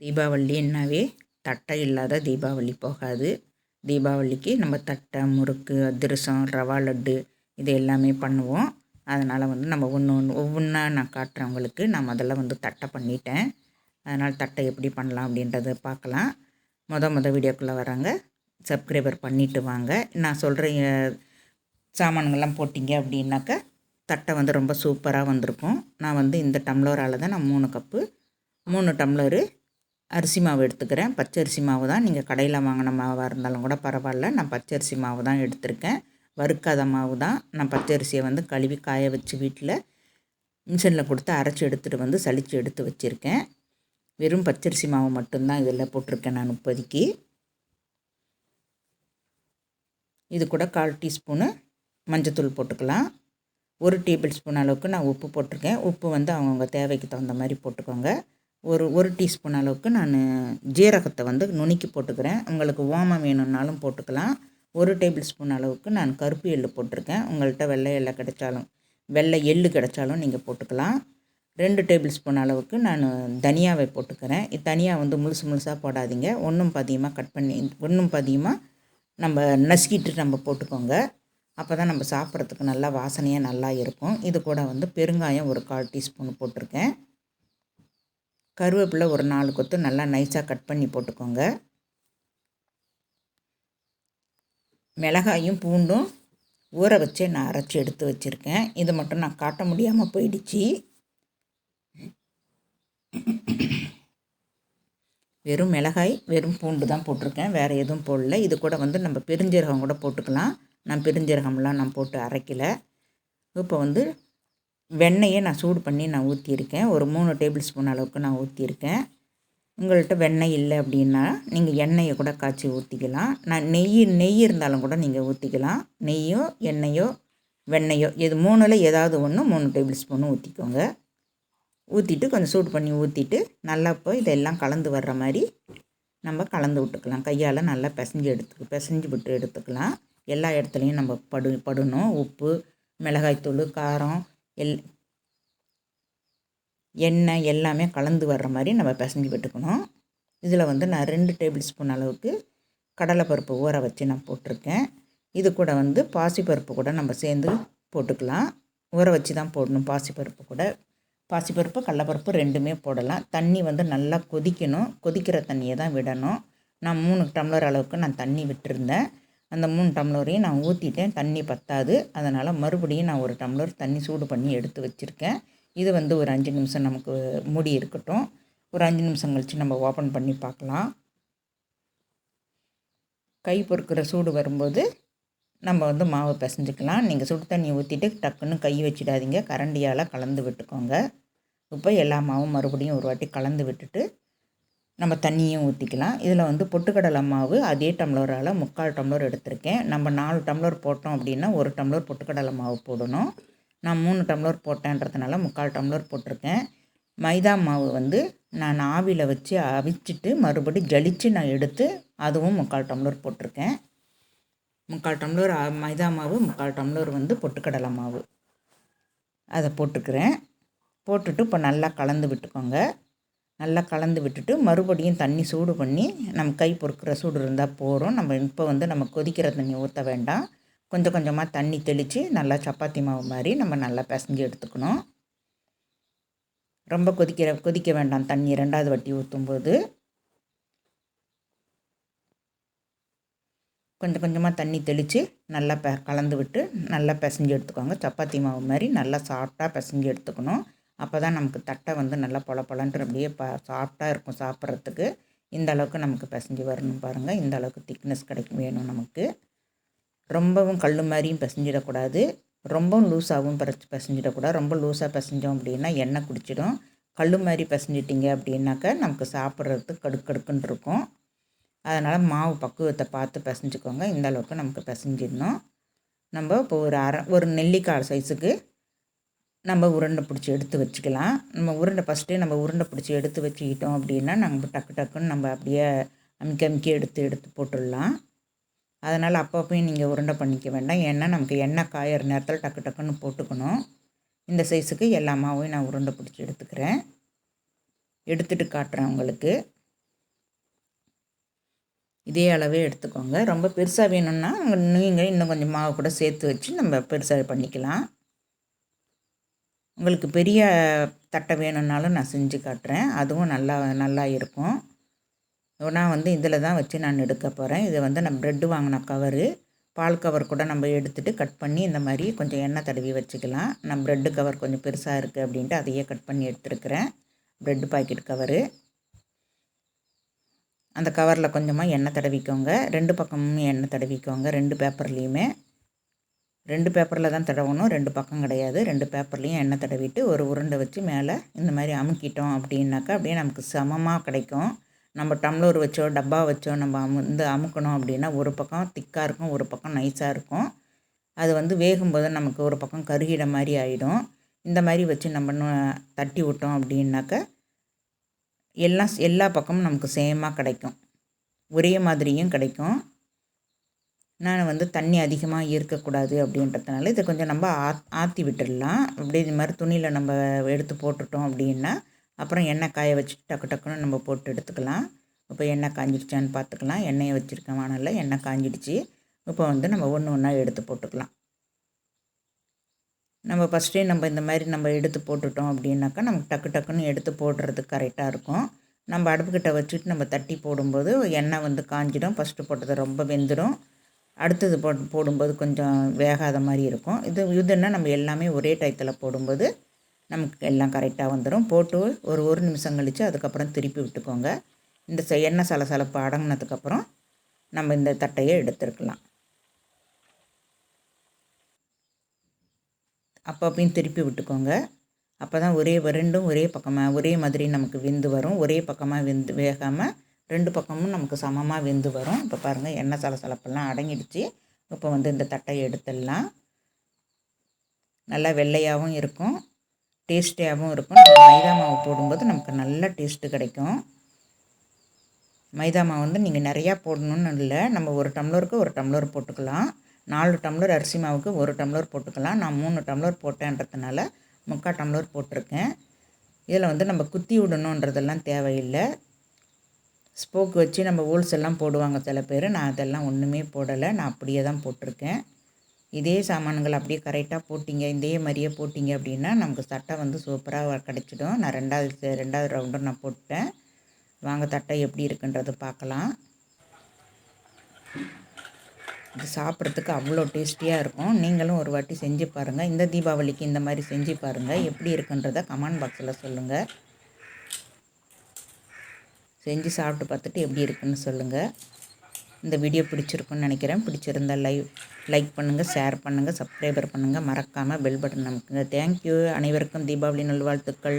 தீபாவளின்னாவே தட்டை இல்லாத தீபாவளி போகாது. தீபாவளிக்கு நம்ம தட்டை முறுக்கு அதிரசம் ரவா லட்டு இது எல்லாமே பண்ணுவோம். அதனால் வந்து நம்ம ஒன்று ஒன்று ஒவ்வொன்றா நான் காட்டுறவங்களுக்கு நான் முதல்ல வந்து தட்டை பண்ணிட்டேன். அதனால் தட்டை எப்படி பண்ணலாம் அப்படின்றத பார்க்கலாம். மொதல் மொதல் வீடியோக்குள்ளே வராங்க. சப்ஸ்கிரைபர் பண்ணிவிட்டு வாங்க. நான் சொல்கிற சாமான்கள்லாம் போட்டிங்க அப்படின்னாக்கா தட்டை வந்து ரொம்ப சூப்பராக வந்திருக்கும். நான் வந்து இந்த டம்ளரால் தான் நான் மூணு கப்பு மூணு டம்ளரு அரிசி மாவு எடுத்துக்கிறேன். பச்சரிசி மாவு தான் நீங்கள் கடையில் வாங்கின மாவாக இருந்தாலும் கூட பரவாயில்ல. நான் பச்சரிசி மாவு தான் எடுத்திருக்கேன். வறுக்காத மாவு தான். நான் பச்சரிசியை வந்து கழுவி காய வச்சு வீட்டில் மிஷினில் கொடுத்து அரைச்சி எடுத்துகிட்டு வந்து சளிச்சு எடுத்து வச்சுருக்கேன். வெறும் பச்சரிசி மாவு மட்டும்தான் இதில் போட்டிருக்கேன் நான் இப்போதைக்கு இது கூட கால் டீஸ்பூனு மஞ்சத்தூள் போட்டுக்கலாம். ஒரு டேபிள் ஸ்பூன் அளவுக்கு நான் உப்பு போட்டிருக்கேன். உப்பு வந்து அவங்கவுங்க தேவைக்கு தகுந்த மாதிரி போட்டுக்கோங்க. ஒரு ஒரு டீஸ்பூன் அளவுக்கு நான் ஜீரகத்தை வந்து நுணுக்கி போட்டுக்கிறேன். உங்களுக்கு ஓமம் வேணும்னாலும் போட்டுக்கலாம். ஒரு டேபிள் ஸ்பூன் அளவுக்கு நான் கருப்பு எள்ளு போட்டிருக்கேன். உங்கள்கிட்ட வெள்ளை எள்ளை கிடைச்சாலும் வெள்ளை எள்ளு கிடைச்சாலும் நீங்கள் போட்டுக்கலாம். ரெண்டு டேபிள் ஸ்பூன் அளவுக்கு நான் தனியாவை போட்டுக்கிறேன். தனியாக வந்து முழுசு முழுசாக போடாதீங்க. ஒன்றும் பதியமாக கட் பண்ணி ஒன்றும் பதியமாக நம்ம நசுக்கிட்டு நம்ம போட்டுக்கோங்க. அப்போ தான் நம்ம சாப்பிட்றதுக்கு நல்லா வாசனையாக நல்லா இருக்கும். இது கூட வந்து பெருங்காயம் ஒரு கால் டீஸ்பூன் போட்டிருக்கேன். கருவேப்பிலை ஒரு நாலு கொத்து நல்லா நைஸாக கட் பண்ணி போட்டுக்கோங்க. மிளகாயும் பூண்டும் ஊற வச்சே நான் அரைச்சி எடுத்து வச்சுருக்கேன். இது மட்டும் நான் காட்ட முடியாமல் போயிடுச்சு. வெறும் மிளகாய் வெறும் பூண்டு தான் போட்டிருக்கேன். வேறு எதுவும் போடல. இது கூட வந்து நம்ம பெருஞ்சீரகம் கூட போட்டுக்கலாம். நான் பெருஞ்சீரகம்லாம் நான் போட்டு அரைக்கலை. இப்போ வந்து வெண்ணெயை நான் சூடு பண்ணி நான் ஊற்றியிருக்கேன் ஒரு மூணு டேபிள் ஸ்பூன் அளவுக்கு நான் ஊற்றியிருக்கேன் உங்கள்கிட்ட வெண்ணெய் இல்லை அப்படின்னா நீங்கள் எண்ணெயை கூட காய்ச்சி ஊற்றிக்கலாம் நான் நெய் நெய் இருந்தாலும் கூட நீங்கள் ஊற்றிக்கலாம் நெய்யோ எண்ணெயோ வெண்ணெயோ இது மூணில் ஏதாவது ஒன்று மூணு டேபிள் ஸ்பூனும் ஊற்றிக்கோங்க ஊற்றிட்டு கொஞ்சம் சூடு பண்ணி ஊற்றிட்டு நல்லா இப்போ இதெல்லாம் கலந்து வர்ற மாதிரி நம்ம கலந்து விட்டுக்கலாம். கையால் நல்லா பிசைஞ்சு எடுத்து பிசைஞ்சு விட்டு எடுத்துக்கலாம். எல்லா இடத்துலையும் நம்ம படு படணும். உப்பு மிளகாய்த்தூள் காரம் எல் எண்ணெய் எல்லாமே கலந்து வர்ற மாதிரி நம்ம பிசைஞ்சு விட்டுக்கணும். இதில் வந்து நான் ரெண்டு டேபிள் ஸ்பூன் அளவுக்கு கடலைப்பருப்பு ஊற வச்சு நான் போட்டிருக்கேன். இது கூட வந்து பாசிப்பருப்பு கூட நம்ம சேர்ந்து போட்டுக்கலாம். ஊற வச்சு தான் போடணும் பாசிப்பருப்பு கூட. பாசிப்பருப்பு கடலப்பருப்பு ரெண்டுமே போடலாம். தண்ணி வந்து நல்லா கொதிக்கணும். கொதிக்கிற தண்ணியை தான் விடணும். நான் மூணு டம்ளர் அளவுக்கு நான் தண்ணி விட்டுருந்தேன். அந்த மூணு டம்ளரையும் நான் ஊற்றிட்டேன் தண்ணி பத்தாது. அதனால் மறுபடியும் நான் ஒரு டம்ளர் தண்ணி சூடு பண்ணி எடுத்து வச்சுருக்கேன். இது வந்து ஒரு அஞ்சு நிமிஷம் நமக்கு மூடி இருக்கட்டும். ஒரு அஞ்சு நிமிஷம் கழித்து நம்ம ஓப்பன் பண்ணி பார்க்கலாம். கை பொறுக்கிற சூடு வரும்போது நம்ம வந்து மாவு பிசைஞ்சிக்கலாம். நீங்கள் சுடு தண்ணி ஊற்றிட்டு டக்குன்னு கை வச்சிடாதீங்க. கரண்டியால் கலந்து விட்டுக்கோங்க. இப்போ எல்லா மாவும் மறுபடியும் ஒரு வாட்டி கலந்து விட்டுட்டு நம்ம தண்ணியும் ஊற்றிக்கலாம் இதில் வந்து பொட்டுக்கடலை மாவு அதே டம்ளரால் முக்கால் டம்ளர் எடுத்திருக்கேன். நம்ம நாலு டம்ளர் போட்டோம் அப்படின்னா ஒரு டம்ளர் பொட்டுக்கடலை மாவு போடணும். நான் மூணு டம்ளர் போட்டேன்றதுனால முக்கால் டம்ளர் போட்டிருக்கேன். மைதா மாவு வந்து நான் ஆவியில் வச்சு அவிச்சிட்டு மறுபடி ஜலித்து நான் எடுத்து அதுவும் முக்கால் டம்ளர் போட்டிருக்கேன். முக்கால் டம்ளர் மைதா மாவு முக்கால் டம்ளர் வந்து பொட்டுக்கடலை மாவு. அதை போட்டுக்கிறேன். போட்டுட்டு இப்போ நல்லா கலந்து விட்டுக்கோங்க. நல்லா கலந்து விட்டுட்டு மறுபடியும் தண்ணி சூடு பண்ணி நம்ம கை பொறுக்கிற சூடு இருந்தால் போகிறோம் நம்ம இப்போ வந்து நம்ம கொதிக்கிற தண்ணி ஊற்ற வேண்டாம். கொஞ்சம் கொஞ்சமாக தண்ணி தெளித்து நல்லா சப்பாத்தி மாவு மாதிரி நம்ம நல்லா பிசைஞ்சு எடுத்துக்கணும். ரொம்ப கொதிக்கிற கொதிக்க வேண்டாம் தண்ணி ரெண்டாவது வட்டி ஊற்றும்போது கொஞ்சம் கொஞ்சமாக தண்ணி தெளித்து நல்லா ப கலந்து விட்டு நல்லா பிசைஞ்சு எடுத்துக்கோங்க. சப்பாத்தி மாவு மாதிரி நல்லா சாஃப்டாக பிசைஞ்சு எடுத்துக்கணும். அப்போ தான் நமக்கு தட்டை வந்து நல்லா பொல பொலன்ட்டு அப்படியே ப சாஃப்டாக இருக்கும் சாப்பிட்றதுக்கு. இந்த அளவுக்கு நமக்கு பிசைஞ்சு வரணும் பாருங்கள் இந்த அளவுக்கு திக்னஸ் கிடைக்கும் வேணும் நமக்கு. ரொம்பவும் கல் மாதிரியும் பிசைஞ்சிடக்கூடாது. ரொம்பவும் லூஸாகவும் பறிச்சு பிசைஞ்சிடக்கூடாது. ரொம்ப லூஸாக பிசைஞ்சோம் அப்படின்னா எண்ணெய் குடிச்சிடும். கல் மாதிரி பிசைஞ்சிட்டிங்க அப்படின்னாக்கா நமக்கு சாப்பிட்றதுக்கு கடுக்கடுக்குன்னு இருக்கும். அதனால் மாவு பக்குவத்தை பார்த்து பிசைஞ்சுக்கோங்க. இந்த அளவுக்கு நமக்கு பிசைஞ்சிடணும். நம்ம இப்போ ஒரு அரை ஒரு நெல்லிக்காய் சைஸுக்கு நம்ம உருண்டை பிடிச்சி எடுத்து வச்சுக்கலாம். நம்ம உருண்டை ஃபஸ்ட்டே நம்ம உருண்டை பிடிச்சி எடுத்து வச்சுக்கிட்டோம் அப்படின்னா நம்ம டக்கு டக்குன்னு நம்ம அப்படியே அமுக்கி அமுக்கி எடுத்து எடுத்து போட்டுடலாம். அதனால் அப்பப்பையும் நீங்கள் உருண்டை பண்ணிக்க வேண்டாம். ஏன்னா நமக்கு எண்ணெய் காயிற நேரத்தில் டக்கு டக்குன்னு போட்டுக்கணும். இந்த சைஸுக்கு எல்லா மாவையும் நான் உருண்டை பிடிச்சி எடுத்துக்கிறேன். எடுத்துகிட்டு காட்டுறேன் உங்களுக்கு. இதே அளவே எடுத்துக்கோங்க. ரொம்ப பெருசாக வேணும்னா நீங்கள் இன்னும் கொஞ்சம் மாவு கூட சேர்த்து வச்சு நம்ம பெருசாக பண்ணிக்கலாம். உங்களுக்கு பெரிய தட்டை வேணும்னாலும் நான் செஞ்சு காட்டுறேன். அதுவும் நல்லா நல்லா இருக்கும். நான் வந்து இதில் தான் வச்சு நான் எடுக்க போகிறேன் இது வந்து நான் ப்ரெட்டு வாங்கின கவரு பால் கவர் கூட நம்ம எடுத்துகிட்டு கட் பண்ணி இந்த மாதிரி கொஞ்சம் எண்ணெய் தடவி வச்சுக்கலாம். நான் ப்ரெட்டு கவர் கொஞ்சம் பெருசாக இருக்குது அப்படின்ட்டு அதையே கட் பண்ணி எடுத்துருக்கிறேன். ப்ரெட்டு பாக்கெட் கவரு அந்த கவரில் கொஞ்சமாக எண்ணெய் தடவிக்கோங்க. ரெண்டு பக்கமும் எண்ணெய் தடவிக்கோங்க. ரெண்டு பேப்பர்லேயுமே ரெண்டு பேப்பரில் தான் தடவணும். ரெண்டு பக்கம் கிடையாது. ரெண்டு பேப்பர்லேயும் எண்ணெய் தடவிட்டு ஒரு உருண்டை வச்சு மேலே இந்த மாதிரி அமுக்கிட்டோம் அப்படின்னாக்கா அப்படியே நமக்கு சமமாக கிடைக்கும். நம்ம டம்ளர் வச்சோ டப்பா வச்சோ நம்ம அமு இந்த அமுக்கணும் அப்படின்னா ஒரு பக்கம் திக்காக இருக்கும் ஒரு பக்கம் நைஸாக இருக்கும். அது வந்து வேகும்போது நமக்கு ஒரு பக்கம் கருகிட மாதிரி ஆகிடும் இந்த மாதிரி வச்சு நம்ம தட்டி விட்டோம் அப்படின்னாக்கா எல்லாம் எல்லா பக்கமும் நமக்கு சேமாக கிடைக்கும். ஒரே மாதிரியும் கிடைக்கும். நான் வந்து தண்ணி அதிகமாக இருக்கக்கூடாது அப்படின்றதுனால இதை கொஞ்சம் நம்ம ஆத் ஆற்றி விட்டுடலாம். அப்படி இது மாதிரி துணியில் நம்ம எடுத்து போட்டுட்டோம் அப்படின்னா அப்புறம் எண்ணெய் காய வச்சு டக்கு டக்குன்னு நம்ம போட்டு எடுத்துக்கலாம். இப்போ எண்ணெய் காஞ்சிடுச்சான்னு பார்த்துக்கலாம். எண்ணெயை வச்சுருக்கேன் வானலில் எண்ணெய் காஞ்சிடுச்சு. இப்போ வந்து நம்ம ஒன்று ஒன்றா எடுத்து போட்டுக்கலாம். நம்ம ஃபஸ்ட்டே நம்ம இந்த மாதிரி நம்ம எடுத்து போட்டுட்டோம் அப்படின்னாக்கா நமக்கு டக்கு டக்குன்னு எடுத்து போடுறதுக்கு கரெக்டாக இருக்கும். நம்ம அடுப்புக்கிட்ட வச்சுட்டு நம்ம தட்டி போடும்போது எண்ணெய் வந்து காஞ்சிடும். ஃபஸ்ட்டு போட்டது ரொம்ப வெந்துடும். அடுத்தது போட் போடும்போது கொஞ்சம் வேகாத மாதிரி இருக்கும். இது இதுன்னா நம்ம எல்லாமே ஒரே டயத்தில் போடும்போது நமக்கு எல்லாம் கரெக்டாக வந்துடும் போட்டு ஒரு ஒரு நிமிஷம் கழித்து அதுக்கப்புறம் திருப்பி விட்டுக்கோங்க. இந்த எண்ணெய் சலசலப்பு அடங்கினதுக்கப்புறம் நம்ம இந்த தட்டையை எடுத்துருக்கலாம். அப்பப்பையும் திருப்பி விட்டுக்கோங்க. அப்போ தான் ஒரே ரெண்டும் ஒரே பக்கமாக ஒரே மாதிரி நமக்கு வெந்து வரும். ஒரே பக்கமாக வெந்து வேகாமல் ரெண்டு பக்கமும் நமக்கு சமமாக வெந்து வரும். இப்போ பாருங்கள் எண்ணெய் சலசலப்பெல்லாம் அடங்கிடுச்சு. இப்போ வந்து இந்த தட்டையை எடுத்துடலாம். நல்லா வெள்ளையாகவும் இருக்கும். டேஸ்டியாகவும் இருக்கும். நம்ம மைதா மாவு போடும்போது நமக்கு நல்ல டேஸ்ட்டு கிடைக்கும். மைதா மாவு வந்து நீங்கள் நிறையா போடணுன்னு இல்லை. நம்ம ஒரு டம்ளருக்கு ஒரு டம்ளர் போட்டுக்கலாம். நாலு டம்ளர் அரிசி மாவுக்கு ஒரு டம்ளர் போட்டுக்கலாம். நான் மூணு டம்ளர் போட்டேன்றதுனால முக்கால் டம்ளர் போட்டிருக்கேன். இதில் வந்து நம்ம குத்தி விடணுன்றதெல்லாம் தேவையில்லை. ஸ்போக் வச்சு நம்ம ஹோல்ஸ் எல்லாம் போடுவாங்க சில பேர். நான் அதெல்லாம் ஒன்றுமே போடலை. நான் அப்படியே தான் போட்டிருக்கேன். இதே சாமான்கள் அப்படியே கரெக்டாக போட்டிங்க. இதே மாதிரியே போட்டிங்க அப்படின்னா நமக்கு சட்டை வந்து சூப்பராக கிடச்சிடும். நான் ரெண்டாவது ரெண்டாவது ரவுண்டும் நான் போட்டேன் வாங்க தட்டை எப்படி இருக்குன்றது பார்க்கலாம். இது சாப்பிட்றதுக்கு அவ்வளோ டேஸ்டியாக இருக்கும். நீங்களும் ஒரு வாட்டி செஞ்சு பாருங்கள் இந்த தீபாவளிக்கு இந்த மாதிரி செஞ்சு பாருங்கள் எப்படி இருக்குன்றதை கமெண்ட் பாக்ஸில் சொல்லுங்கள் செஞ்சு சாப்பிட்டு பார்த்துட்டு எப்படி இருக்குன்னு சொல்லுங்கள் இந்த வீடியோ பிடிச்சிருக்குன்னு நினைக்கிறேன். பிடிச்சிருந்தால் லைவ் லைக் பண்ணுங்கள் ஷேர் பண்ணுங்கள் சப்ஸ்கிரைபர் பண்ணுங்கள் மறக்காமல் பெல் பட்டன் நமக்குங்க தேங்க்யூ அனைவருக்கும் தீபாவளி நல்வாழ்த்துக்கள்.